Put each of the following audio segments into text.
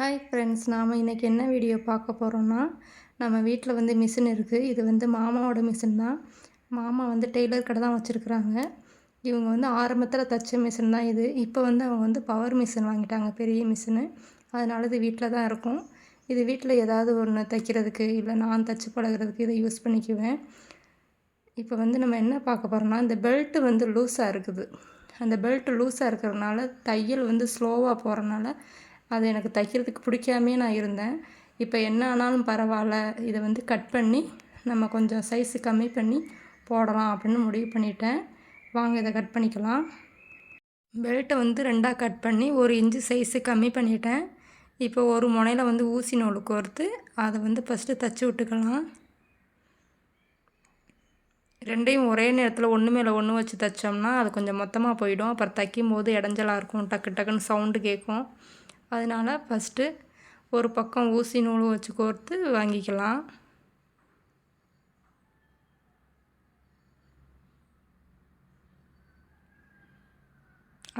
Hi friends நாம் இன்றைக்கி என்ன வீடியோ பார்க்க போகிறோன்னா நம்ம வீட்டில் வந்து மிஷின் இருக்குது இது வந்து மாமாவோட மிஷின் தான். மாமா வந்து டெய்லர் கடை தான் வச்சுருக்குறாங்க. இவங்க வந்து ஆரம்பத்தில் தைச்ச மிஷின் தான் இது. இப்போ வந்து அவங்க வந்து பவர் மிஷின் வாங்கிட்டாங்க பெரிய மிஷினு அதனால இது வீட்டில் தான் இருக்கும். இது வீட்டில் ஏதாவது ஒன்று தைக்கிறதுக்கு இல்லை நான் தைச்சி பழகிறதுக்கு இதை யூஸ் பண்ணிக்குவேன். இப்போ வந்து நம்ம என்ன பார்க்க போகிறோம்னா இந்த பெல்ட்டு வந்து லூஸாக இருக்குது. அந்த பெல்ட்டு லூஸாக இருக்கிறதுனால தையல் வந்து ஸ்லோவாக போகிறனால அது எனக்கு தைக்கிறதுக்கு பிடிக்காமே நான் இருந்தேன். இப்போ என்ன ஆனாலும் பரவாயில்ல இதை வந்து கட் பண்ணி நம்ம கொஞ்சம் சைஸு கம்மி பண்ணி போடலாம் அப்படின்னு முடிவு பண்ணிட்டேன். வாங்க இதை கட் பண்ணிக்கலாம். பெல்ட்டை வந்து ரெண்டாக கட் பண்ணி ஒரு இன்ச்சு சைஸு கம்மி பண்ணிட்டேன். இப்போ ஒரு முனையில் வந்து ஊசி நூல் கோர்த்து அதை வந்து ஃபஸ்ட்டு தைச்சி விட்டுக்கலாம். ரெண்டையும் ஒரே நேரத்தில் ஒன்று மேலே ஒன்று வச்சு தைச்சோம்னா அது கொஞ்சம் மொத்தமாக போயிடும். அப்புறம் தைக்கும் போது இடைஞ்சலாக இருக்கும் டக்கு டக்குன்னு சவுண்டு கேட்கும் அதனால் ஃபஸ்ட்டு ஒரு பக்கம் ஊசி நூல் வச்சு கோர்த்து வாங்கிக்கலாம்.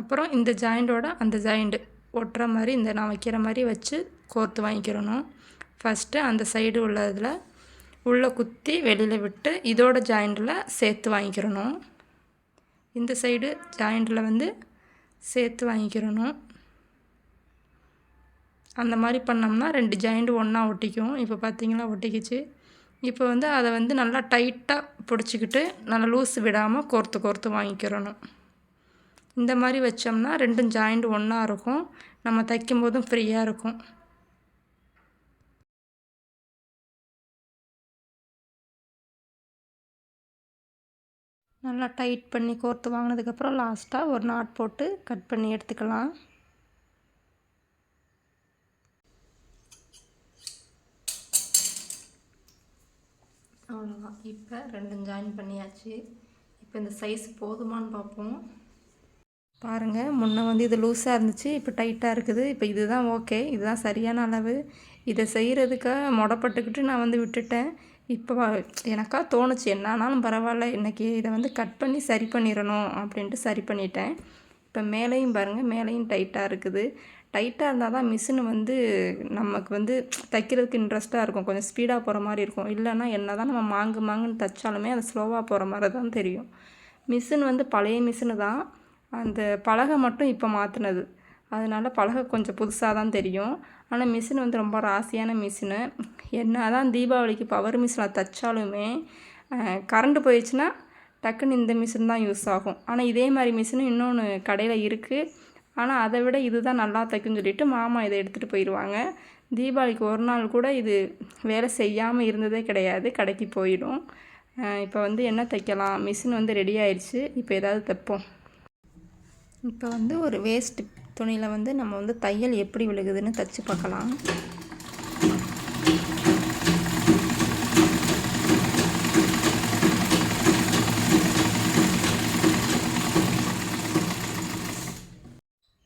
அப்புறம் இந்த ஜாயிண்டோட அந்த ஜாயிண்ட்டு ஒட்டுற மாதிரி இந்த நான் வைக்கிற மாதிரி வச்சு கோர்த்து வாங்கிக்கிறணும். ஃபஸ்ட்டு அந்த சைடு உள்ளதில் உள்ளே குத்தி வெளியில் விட்டு இதோட ஜாயிண்டில் சேர்த்து வாங்கிக்கிறணும். இந்த சைடு ஜாயிண்டில் வந்து சேர்த்து வாங்கிக்கிறணும். அந்த மாதிரி பண்ணோம்னா ரெண்டு ஜாயிண்ட் ஒன்றா ஒட்டிக்கும். இப்போ பார்த்தீங்களா ஒட்டிக்கிச்சு. இப்போ வந்து அதை வந்து நல்லா டைட்டாக பிடிச்சிக்கிட்டு நல்லா லூஸ் விடாமல் கோர்த்து கோர்த்து வாங்கிக்கிறணும். இந்த மாதிரி வச்சோம்னா ரெண்டும் ஜாயிண்ட் ஒன்றா இருக்கும். நம்ம தைக்கும் போதும் ஃப்ரீயாக இருக்கும். நல்லா டைட் பண்ணி கோர்த்து வாங்கினதுக்கப்புறம் லாஸ்ட்டாக ஒரு நாட் போட்டு கட் பண்ணி எடுத்துக்கலாம். அவ்வளோதான் இப்போ ரெண்டும் ஜாயின் பண்ணியாச்சு. இப்போ இந்த சைஸ் போதுமான்னு பார்ப்போம். பாருங்கள் முன்னே வந்து இது லூஸாக இருந்துச்சு இப்போ டைட்டாக இருக்குது. இப்போ இதுதான் ஓகே இதுதான் சரியான அளவு. இதை செய்கிறதுக்காக மொடப்பட்டுக்கிட்டு நான் வந்து விட்டுட்டேன். இப்போ எனக்கா தோணுச்சு என்ன ஆனாலும் பரவாயில்ல. இன்றைக்கி இதை வந்து கட் பண்ணி சரி பண்ணிடணும் அப்படின்ட்டு சரி பண்ணிட்டேன். இப்போ மேலேயும் பாருங்கள் மேலேயும் டைட்டாக இருக்குது. டைட்டாக இருந்தால் தான் மிஷினு வந்து நமக்கு வந்து தைக்கிறதுக்கு இன்ட்ரெஸ்ட்டாக இருக்கும். கொஞ்சம் ஸ்பீடாக போகிற மாதிரி இருக்கும். இல்லைன்னா என்ன தான் நம்ம மாங்கு மாங்குன்னு தைச்சாலுமே அது ஸ்லோவாக போகிற மாதிரி தான் தெரியும். மிஷின் வந்து பழைய மிஷினு தான். அந்த பலகை மட்டும் இப்போ மாற்றினது அதனால் பலகை கொஞ்சம் புதுசாக தான் தெரியும். ஆனால் மிஷின் வந்து ரொம்ப ராசியான மிஷினு. என்ன தான் தீபாவளிக்கு பவர் மிஷினில் தைச்சாலுமே கரண்ட்டு போயிடுச்சுன்னா டக்குன்னு இந்த மிஷின் தான் யூஸ் ஆகும். ஆனால் இதே மாதிரி மிஷினு இன்னொன்று கடையில் இருக்குது ஆனால் அதை விட இது தான் நல்லா தைக்குன்னு சொல்லிட்டு மாமா இதை எடுத்துகிட்டு போயிடுவாங்க தீபாவளிக்கு ஒரு நாள் கூட இது வேலை செய்யாமல் இருந்ததே கிடையாது. கடைக்கு போயிடும். இப்போ வந்து என்ன தைக்கலாம்? மிஷின் வந்து ரெடி ஆயிடுச்சு இப்போ ஏதாவது தைப்போம். இப்போ வந்து ஒரு வேஸ்ட் துணியில் வந்து நம்ம வந்து தையல் எப்படி விழுகுதுன்னு தைச்சி பார்க்கலாம்.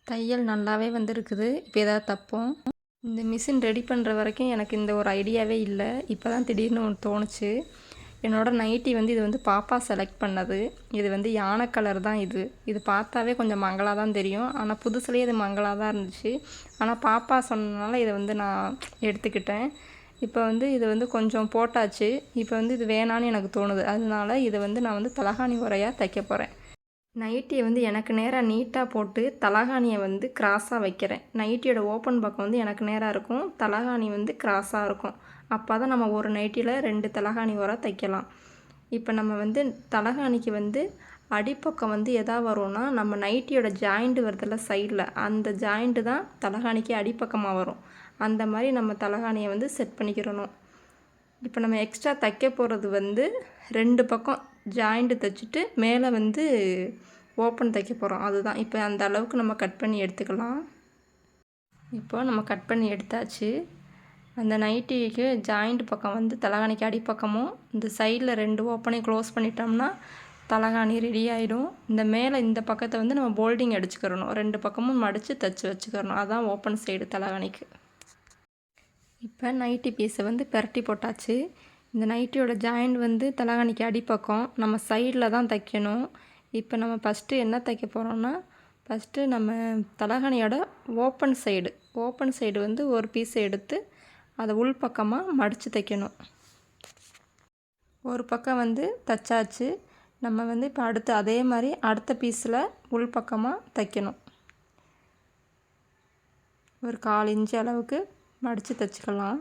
தையல் நல்லாவே வந்திருக்குது. இப்போ எதாவது தப்போம். இந்த மிஷின் ரெடி பண்ணுற வரைக்கும் எனக்கு இந்த ஒரு ஐடியாவே இல்லை. இப்போ தான் திடீர்னு ஒன்று தோணுச்சு. என்னோடய நைட்டி வந்து இது வந்து பாப்பா செலக்ட் பண்ணது. இது வந்து யானை கலர் தான் இது. இது பார்த்தாவே கொஞ்சம் மங்களாக தான் தெரியும். ஆனால் புதுசுலேயே இது மங்களாக தான் இருந்துச்சு. ஆனால் பாப்பா சொன்னதுனால இதை வந்து நான் எடுத்துக்கிட்டேன். இப்போ வந்து இது வந்து கொஞ்சம் போட்டாச்சு. இப்போ வந்து இது வேணான்னு எனக்கு தோணுது. அதனால இதை வந்து நான் வந்து தலகாணி உரையாக தைக்க போகிறேன் நைட்டியை வந்து எனக்கு நேராக நீட்டாக போட்டு தலகாணியை வந்து கிராஸாக வைக்கிறேன். நைட்டியோட ஓப்பன் பக்கம் வந்து எனக்கு நேராக இருக்கும். தலகாணி வந்து கிராஸாக இருக்கும். அப்போ தான் நம்ம ஒரு நைட்டியில் ரெண்டு தலகாணி வர தைக்கலாம். இப்போ நம்ம வந்து தலகாணிக்கு வந்து அடிப்பக்கம் வந்து எதா வரும்னா நம்ம நைட்டியோட ஜாயிண்ட்டு வருதில்ல சைடில் அந்த ஜாயிண்ட்டு தான் தலகாணிக்கு அடிப்பக்கமாக வரும். அந்த மாதிரி நம்ம தலகாணியை வந்து செட் பண்ணிக்கிறணும். இப்போ நம்ம எக்ஸ்ட்ரா தைக்க போகிறது வந்து ரெண்டு பக்கம் ஜாயிண்ட்டு தைச்சிட்டு மேலே வந்து ஓப்பன் தைக்க போகிறோம் அதுதான். இப்போ அந்த அளவுக்கு நம்ம கட் பண்ணி எடுத்துக்கலாம். இப்போ நம்ம கட் பண்ணி எடுத்தாச்சு. அந்த நைட்டிக்கு ஜாயிண்ட் பக்கம் வந்து தலகாணிக்கு அடிப்பக்கமும் இந்த சைடில் ரெண்டு ஓப்பனையும் க்ளோஸ் பண்ணிட்டோம்னா தலகாணி ரெடி ஆகிடும் இந்த மேலே இந்த பக்கத்தை வந்து நம்ம போல்டிங் அடிச்சுக்கிறணும் ரெண்டு பக்கமும் மடித்து தைச்சி வச்சுக்கிறணும். அதுதான் ஓப்பன் சைடு தலகாணிக்கு. இப்போ நைட்டி பீஸை வந்து பெரட்டி போட்டாச்சு. இந்த நைட்டியோட ஜாயிண்ட் வந்து தலகாணிக்கு அடிப்பக்கம். நம்ம சைடில் தான் தைக்கணும். இப்போ நம்ம ஃபஸ்ட்டு என்ன தைக்க போகிறோம்னா ஃபஸ்ட்டு நம்ம தலகாணியோட ஓப்பன் சைடு ஓப்பன் சைடு வந்து ஒரு பீஸை எடுத்து அதை உள் பக்கமாக மடித்து தைக்கணும். ஒரு பக்கம் வந்து தைச்சாச்சு. நம்ம வந்து இப்போ அடுத்து அதே மாதிரி அடுத்த பீஸில் உள் பக்கமாக தைக்கணும். ஒரு கால் இன்ச்சு அளவுக்கு மடித்து தைச்சிக்கலாம்.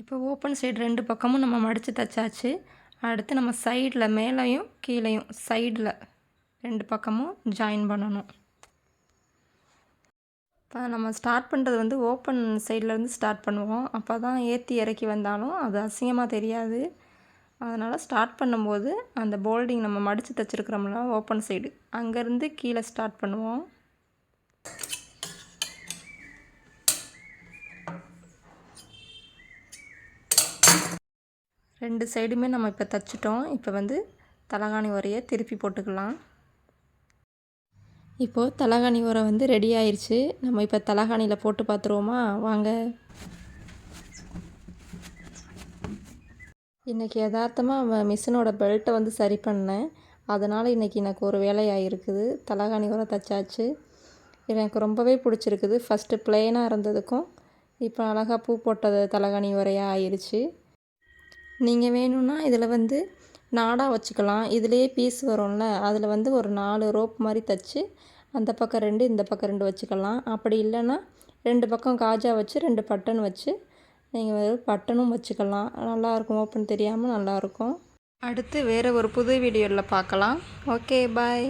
இப்போ ஓப்பன் சைடு ரெண்டு பக்கமும் நம்ம மடித்து தைச்சாச்சு. அடுத்து நம்ம சைடில் மேலேயும் கீழேயும் சைடில் ரெண்டு பக்கமும் ஜாயின் பண்ணணும். நம்ம ஸ்டார்ட் பண்ணுறது வந்து ஓப்பன் சைட்லேருந்து ஸ்டார்ட் பண்ணுவோம். அப்போ தான் ஏற்றி இறக்கி வந்தாலும் அது அசிங்கமாக தெரியாது. அதனால் ஸ்டார்ட் பண்ணும்போது அந்த போல்டிங் நம்ம மடித்து தைச்சிருக்கிறோம்ல ஓப்பன் சைடு அங்கேருந்து கீழே ஸ்டார்ட் பண்ணுவோம். ரெண்டு சைடுமே நம்ம இப்போ தைச்சிட்டோம். இப்போ வந்து தலகாணி உரையை திருப்பி போட்டுக்கலாம். இப்போது தலகாணி உரை வந்து ரெடி ஆயிடுச்சு நம்ம இப்போ தலகாணியில் போட்டு பார்த்துருவோமா வாங்க. இன்றைக்கி யதார்த்தமாக மிஷினோட பெல்ட்டை வந்து சரி பண்ணேன். அதனால் இன்றைக்கி எனக்கு ஒரு வேலையாக இருக்குது தலகாணி உரை தைச்சாச்சு. எனக்கு ரொம்பவே பிடிச்சிருக்குது. ஃபஸ்ட்டு பிளெயினாக இருந்ததுக்கும் இப்போ அழகாக பூ போட்டது தலகாணி உரையாக ஆயிடுச்சு நீங்கள் வேணும்னா இதில் வந்து நாடாக வச்சுக்கலாம். இதுலேயே பீஸ் வரும்ல. அதில் வந்து ஒரு நாலு ரோப் மாதிரி தைச்சி அந்த பக்கம் ரெண்டு இந்த பக்கம் ரெண்டு வச்சுக்கலாம். அப்படி இல்லைன்னா ரெண்டு பக்கம் காஜா வச்சு ரெண்டு பட்டன் வச்சு நீங்கள் வெறும் பட்டனும் வச்சுக்கலாம். நல்லாயிருக்கும் ஓப்பன் தெரியாமல் நல்லாயிருக்கும் அடுத்து வேறு ஒரு புது வீடியோவில் பார்க்கலாம். Okay bye